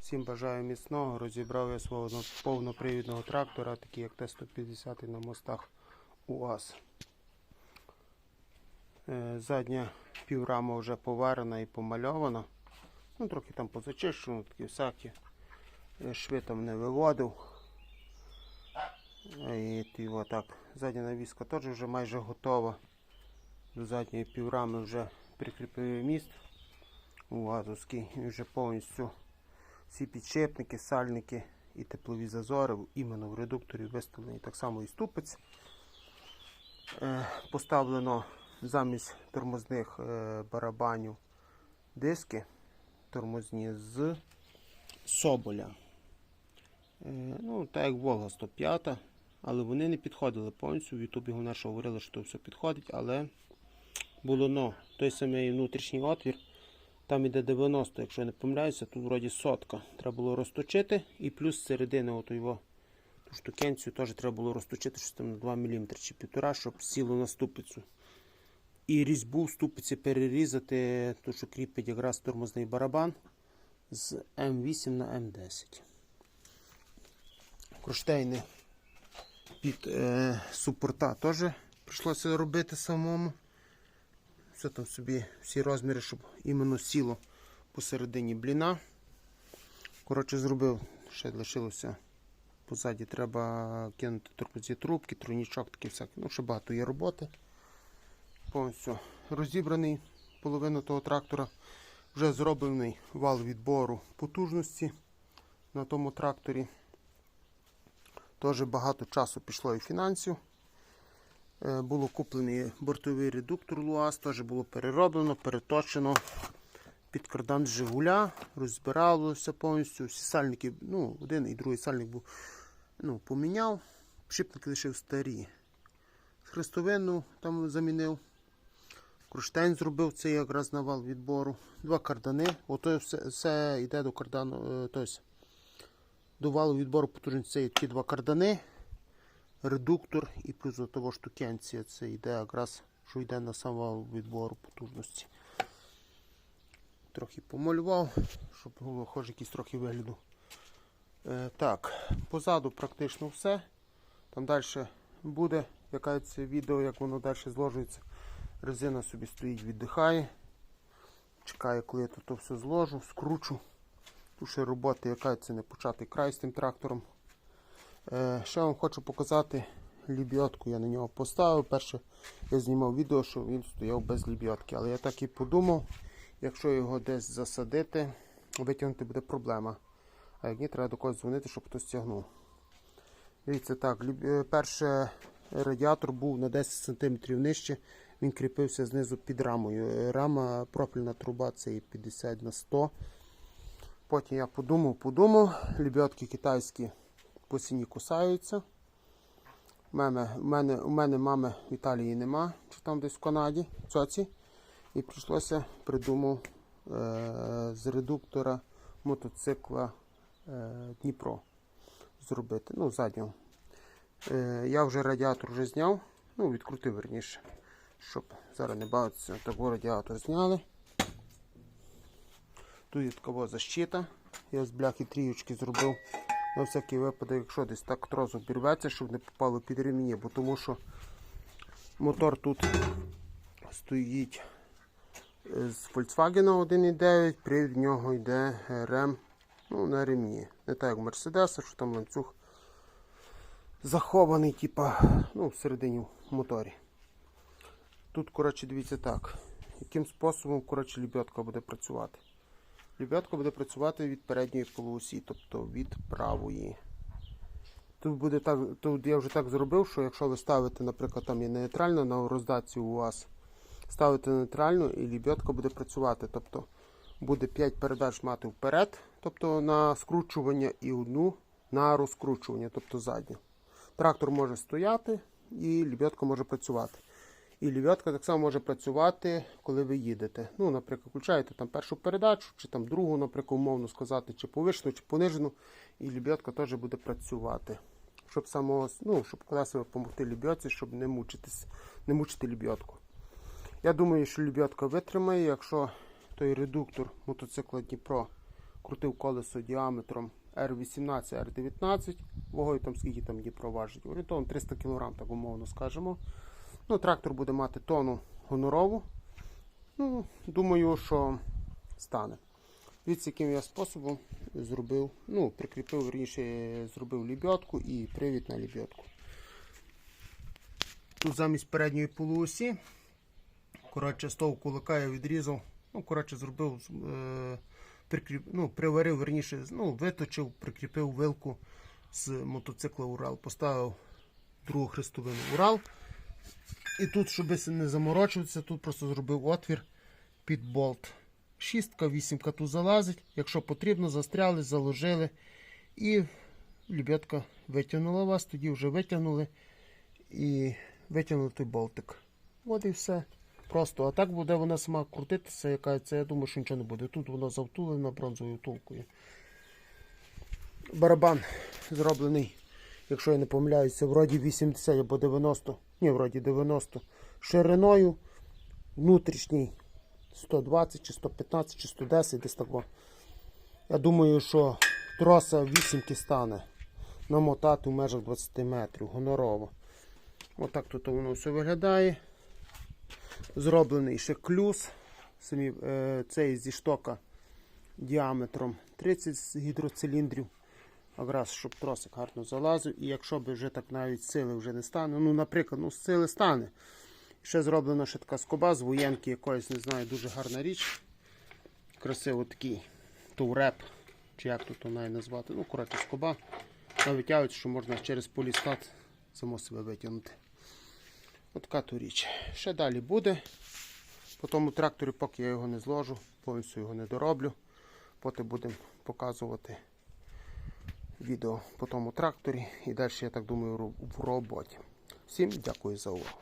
Всім бажаю міцного. Розібрав я свого повнопривідного трактора, такий як Т-150 на мостах УАЗ. Е, Задня піврама вже поварена і помальована. Ну, трохи там позачищено, такі всякі. Шви там не виводив. Е, І ти отак. Задня навіска теж вже майже готова. До задньої піврами вже прикріпив міст УАЗовський. І вже повністю всі підшипники, сальники і теплові зазори іменно в редукторі виставлені так само і ступець. Е, Поставлено замість тормозних е, барабанів диски тормозні з Соболя. Е, Ну, так як Волга 105, але вони не підходили повністю. В Ютубі говорили, що все підходить, але було но. Той самий внутрішній отвір. Там іде 90, якщо я не помиляюся, тут вроді сотка. Треба було розточити. І плюс середини от його ту штукенцію теж треба було розточити щось там на 2 мм чи 1,5, щоб сіло на ступицю. І різьбу в ступиці перерізати, ту, що кріпить якраз тормозний барабан з М8 на М10. Кронштейни під е, супорта теж прийшлося робити самому. Все там собі, всі розміри, щоб іменно сіло посередині бліна. Коротше, зробив, ще лишилося позаді, треба кинути тормозні трубки, тройнічок, такі всякі. Ну, ще багато є роботи. Повністю розібраний половину того трактора. Вже зроблений вал відбору потужності на тому тракторі. Теж багато часу пішло і фінансів. Е, Було куплений бортовий редуктор Луаз, теж було перероблено, переточено під кардан Жигуля, розбиралося повністю. Всі сальники, ну, один і другий сальник був ну, поміняв, шипники лишив старі. Хрестовину там замінив. Кронштейн зробив це якраз на вал відбору. Два кардани. Ото все, все йде до кардану. е, Тобто, до валу відбору потужності це ті два кардани редуктор і плюс до того штукенція. Це йде якраз, що йде на сам відбору потужності. Трохи помалював, щоб було хоч якийсь трохи вигляду. Е, так, позаду практично все. Там далі буде яке це відео, як воно далі зложується. Резина собі стоїть, віддихає. Чекає, коли я тут все зложу, скручу. Тут ще роботи, яка це не початий край з тим трактором. Е, ще вам хочу показати лібьотку. Я на нього поставив. Перше я знімав відео, що він стояв без лібьотки. Але я так і подумав, якщо його десь засадити, витягнути буде проблема. А як ні, треба до когось дзвонити, щоб хтось тягнув. Дивіться так, е, перше радіатор був на 10 см нижче, він кріпився знизу під рамою. Е, Рама профільна труба це і 50 на 100. Потім я подумав, подумав, лебедки китайські по ціні кусаються. У мене, у мене, у мене мами в Італії нема, чи там десь в Канаді, в цоці. І прийшлося придумав е, з редуктора мотоцикла е, Дніпро зробити. Ну, заднього. Е, я вже радіатор вже зняв, ну, відкрутив верніше, щоб зараз не бавитися, такий радіатор зняли. Тут є така защита. Я з бляхи трієчки зробив на всякий випадок, якщо десь так трос обірветься, щоб не попало під реміння, бо тому що мотор тут стоїть е, з Volkswagen 1.9, привід в нього йде рем ну, на ремні. Не так як у Мерседеса, що там ланцюг захований, типа, ну, всередині в моторі. Тут, коротше, дивіться так, яким способом коротше, лебедка буде працювати. Лебедка буде працювати від передньої полуосі, тобто від правої. Тут буде так, тут я вже так зробив, що якщо ви ставите, наприклад, там є нейтрально на роздатці у вас, ставите нейтрально і лебедка буде працювати. Тобто буде 5 передач мати вперед, тобто на скручування і одну на розкручування, тобто задню. Трактор може стояти і лебедка може працювати. І лів'ятка так само може працювати, коли ви їдете. Ну, наприклад, включаєте там першу передачу, чи там другу, наприклад, умовно сказати, чи повишену, чи понижену, і лебедка теж буде працювати. Щоб самого, ну, щоб колеса допомогти лебедці, щоб не мучитись, не мучити лебедку. Я думаю, що лебедка витримає, якщо той редуктор мотоцикла Дніпро крутив колесо діаметром R18, R19, вагою там скільки там Дніпро важить, орієнтовно 300 кг, так умовно скажемо. Ну, трактор буде мати тону гонорову. Ну, думаю, що стане. Дивіться, яким я способом зробив, ну, прикріпив, верніше, зробив лебедку і привід на лебедку. Тут замість передньої полуосі, коротше, з того кулака я відрізав, ну, коротше, зробив, е, прикріп, ну, приварив, верніше, ну, виточив, прикріпив вилку з мотоцикла Урал. Поставив другу хрестовину Урал. І тут, щоб не заморочуватися, тут просто зробив отвір під болт. Шістка, вісімка тут залазить. Якщо потрібно, застряли, заложили. І лебедка витягнула вас, тоді вже витягнули і витягнули той болтик. От і все. Просто, а так буде вона сама крутитися, яка це, я думаю, що нічого не буде. Тут вона завтулена бронзовою втулкою. Барабан зроблений, якщо я не помиляюся, вроді 80 або 90, ні, вроді 90 шириною, внутрішній 120 чи 115 чи 110 десь так. Я думаю, що троса 8 стане намотати в межах 20 метрів, гонорово. Отак тут воно все виглядає. Зроблений ще клюз. Самі, е, цей зі штока діаметром 30 гідроциліндрів. Якраз, щоб тросик гарно залазив. І якщо б вже так навіть сили вже не стане, ну, наприклад, ну, сили стане. Ще зроблена ще така скоба з воєнки якоїсь, не знаю, дуже гарна річ. Красиво такий товреп, чи як тут навіть назвати. Ну, коротше, скоба. Вона витягується, що можна через полістат само себе витягнути. Отака то річ. Ще далі буде. По тому тракторі, поки я його не зложу, повністю його не дороблю. Потім будемо показувати відео по тому тракторі. І далі, я так думаю, в роботі. Всім дякую за увагу.